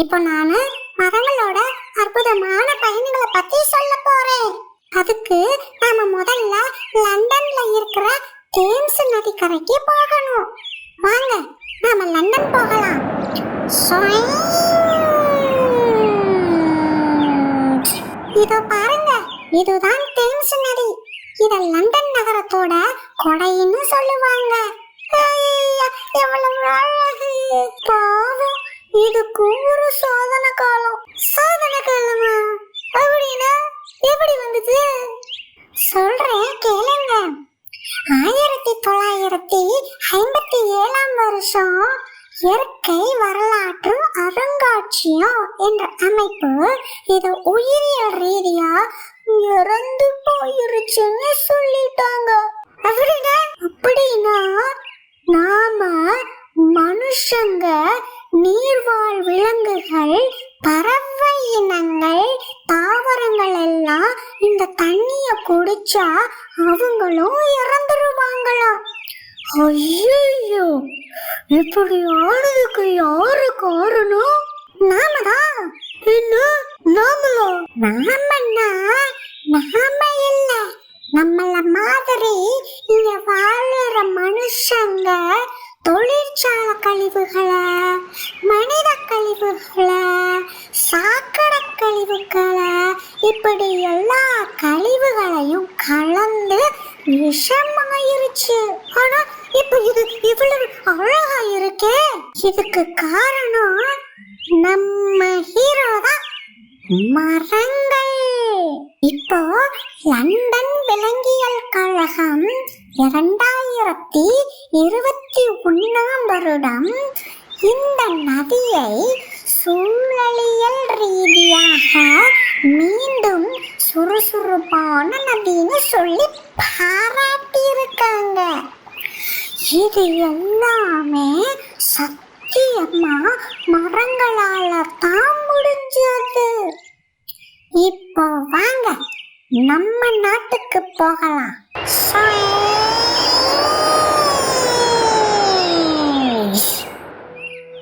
இப்போ நானு மரங்களோட அற்புதமான பயணங்களை பத்தி சொல்ல போறேன். அதுக்கு நாம முதல்ல லண்டன்ல இருக்கிற தேம்ஸ் நதிக்கரைக்கு போகணும். வாங்க நாம லண்டன் போகலாம். இதோ பாருங்க இதுதான் தேம்ஸ் நதி. இத லண்டன் நகரத்தோட கொடைன்னு சொல்லுவாங்க. எவ்வளவு அழகு! பாவம்! இதுக்கு ஒரு சோதனை காலம். சோதனை காலமா? அப்படின்னா எப்படி வந்துச்சு சொல்றேன் கேளுங்க. ஆயிரத்தி தொள்ளாயிரத்தி ஐம்பத்தி ஏழாம் வருஷம் இயற்கை வரலாற்று அருங்காட்சியம் என்ற அமைப்பு இது உயிரியல் ரீதியா இறந்து போயிருச்சுன்னு சொல்லிட்டாங்க. அப்படின்னா அப்படின்னா நாம மனுஷங்க நீர்வாழ் விலங்குகள் பறவை இனங்கள் தாவரங்கள் எல்லாம் இந்த தண்ணிய குடிச்சா அவங்களும் இறந்துருவாங்களாம் ஐயோ இப்படி ஆனதுக்கு யாரு காரணம்? நாம தான் என்ன? நாமளா? நாம தொழிற்சாலை கழிவுகளை மனித கழிவுகளை சாக்கடை கழிவுகளை இப்படி எல்லா கழிவுகளையும் கலந்து விஷமாயிருச்சு. ஆனா இப்ப இது இவ்வளவு அழகா இருக்கே. இதுக்கு காரணம் நம்ம ஹீரோ தான் மரங்கள். இப்போ லண்டன் விலங்கியல் கழகம் இரண்டாயிரத்தி இருபத்தி ஒன்றாம் வருடம் இந்த நதியை சூழலியல் ரீதியாக மீண்டும் சுறுசுறுப்பான நதின்னு சொல்லி பாராட்டியிருக்காங்க. இது எல்லாமே சத்தியமா மரங்களால தான் முடிஞ்சது. இப்போ வாங்க நம்ம நாட்டுக்கு போகலாம்.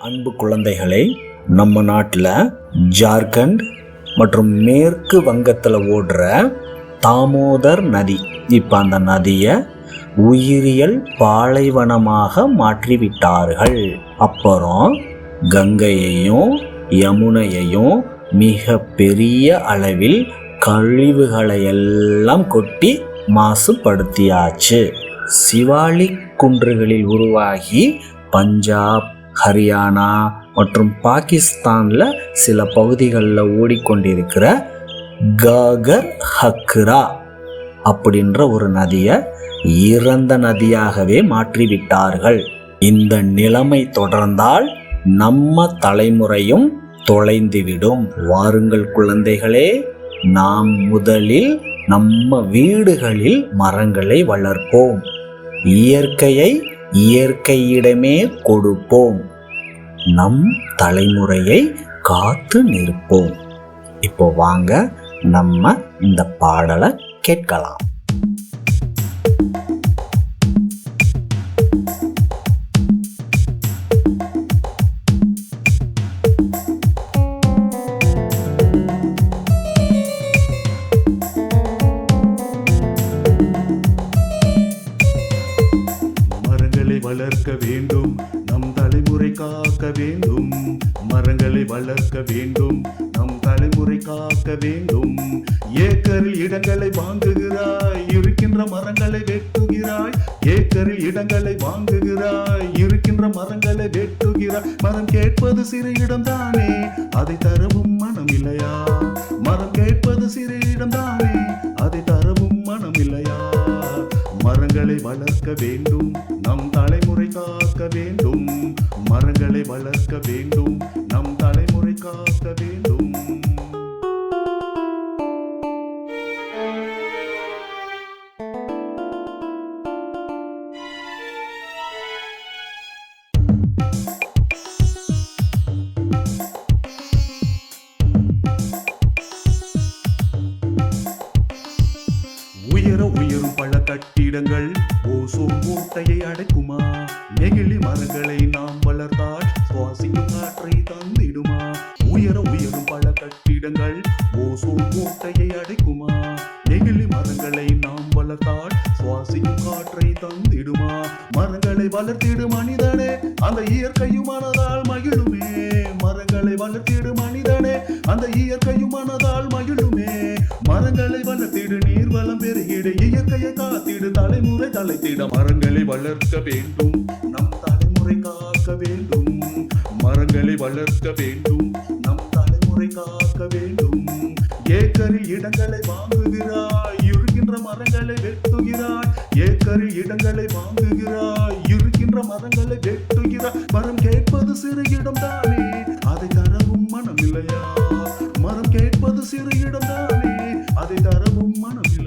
அன்பு குழந்தைகளை நம்ம நாட்டில் ஜார்க்கண்ட் மற்றும் மேற்கு வங்கத்தில் ஓடுற தாமோதர் நதி இப்போ அந்த நதியை உயிரியல் பாலைவனமாக மாற்றிவிட்டார்கள். அப்புறம் கங்கையையும் யமுனையையும் மிக பெரிய அளவில் கழிவுகளை எல்லாம் கொட்டி மாசுபடுத்தியாச்சு. சிவாலிக் குன்றுகளில் உருவாகி பஞ்சாப் ஹரியானா மற்றும் பாகிஸ்தானில் சில பகுதிகளில் ஓடிக்கொண்டிருக்கிற காகர் ஹக்ரா அப்படின்ற ஒரு நதியை இறந்த நதியாகவே மாற்றிவிட்டார்கள். இந்த நிலைமை தொடர்ந்தால் நம்ம தலைமுறையும் தொலைந்துவிடும். வாருங்கள் குழந்தைகளே நாம் முதலில் நம்ம வீடுகளில் மரங்களை வளர்ப்போம். இயற்கையை இயற்கையிடமே கொடுப்போம். நம் தலைமுறையை காத்து நிற்போம். இப்போ வாங்க நம்ம இந்த பாடலை கேட்கலாம். வளர்க்க வேண்டும். நம் தலைமுறை காக்க வேண்டும். மரங்களை வளர்க்க வேண்டும். நம் தலைமுறை காக்க வேண்டும். ஏக்கரில் இடங்களை வாங்குகிறாய். இருக்கின்ற மரங்களை வெட்டுகிறாய். ஏக்கரில் இடங்களை வாங்குகிறாய். இருக்கின்ற மரங்களை வெட்டுகிறாய். மரம் கேட்பது சிறு இடம்தானே. அதை தரவும் மனம் இல்லையா? மரம் கேட்பது சிறு இடம்தானே. அதை தரவும் மனம் இல்லையா? மரங்களை வளர்க்க வேண்டும். வளர்க்க வேண்டும். நம் தலைமுறை காக்க வேண்டும். உயர உயரும் பல கட்டிடங்கள் ஓசோன் மூட்டையை அடைக்குமா? நெகிழி மரங்களை உயரும் பல கட்டிடங்கள். ஓசோன் மூட்டையை அடைக்குமா? நெகிழி மரங்களை நாம் வளர்த்தால் சுவாசியும் காற்றை தந்திடுமா? மரங்களை வளர்த்திடு மனிதனே அந்த இயற்கையும் மனதால் மகிழுமே. மரங்களை வளர்த்திடு மனிதனே அந்த இயற்கையும் மனதால் மகிழுமே. மரங்களை வளர்த்திடு நீர் வளம் பெருகிடு இயற்கையை காத்திடு தலைமுறை தலைத்திட. மரங்களை வளர்க்க வேண்டும் நம் தலைமுறை காக்க வேண்டும். மரங்களை வளர்க்க வேண்டும் வேண்டும். ஏக்கரில் இடங்களை வாங்குகிறாய். இருக்கின்ற மரங்களை வெட்டுகிறாய். ஏக்கரில் இடங்களை வாங்குகிறாய். இருக்கின்ற மரங்களை வெட்டுகிறாய். மரம் கேட்பது சிறு இடம் தானே. அதை தரவும் மனம் இல்லையா மரம் கேட்பது சிறு இடம் தானே. அதை தரவும் மனம் இல்லையா